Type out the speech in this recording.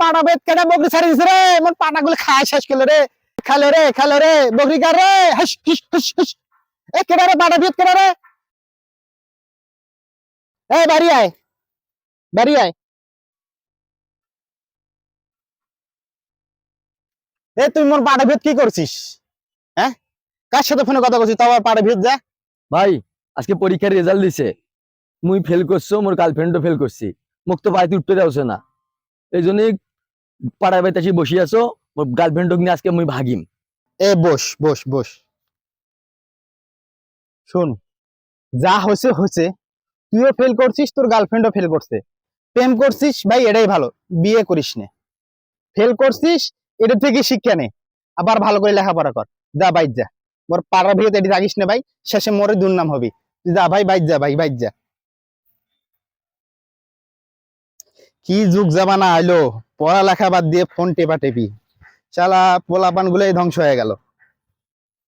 পাটা বেদ কেটে বকরি ছাড়ি দিছে রে? মোর পাটা গুলো খায় শেষ করল রে। খালো রে খালো রে, বকরি কার রে। হাস, হুস হুস হুস। এ কেডা রে পাটা বেদ কেডা রে? এ, বাড়ি আয়। বাড়ি আয়। এ, তুই মোর পাটা বেদ কি করছিস? হ্যাঁ? কার সাথে ফোনে কথা করছিস তাও পাটা বেদ যা। ভাই, আজকে পরীক্ষার রেজাল্ট দিছে। মুই ফেল করছ, মোর গার্লফ্রেন্ডও ফেল করছি। মুখ তো বাড়িতে উঠতে যাওছে না। এই জন্যই পাড়ায় বাড়িতে বসি আছো মোর গার্লফ্রেন্ডও নিয়ে আজকে মুই ভাগিম। এ, বস বস বস। শোন, যা হয়েছে হয়েছে। তুইও ফেল করছিস, তোর গার্লফ্রেন্ডও ফেল করছে। প্রেম করছিস, ভাই, এটাই ভালো। বিয়ে করিস নে। ফেল করছিস, এটা থেকে শিক্ষা নে। আবার ভালো করে লেখাপড়া কর। যা, বাইর যা। মোর পাড়া ভিড়ে এটি রাখিস না, ভাই। শেষে মোরে দুর্নাম হবি। যা, ভাই, বাইর যা, ভাই, বাইর যা। কি যুগ জামানা আইলো? পড়ালেখা বাদ দিয়ে ফোন টেপা টেপি চালা পোলাপান গুলোই ধ্বংস হয়ে গেল।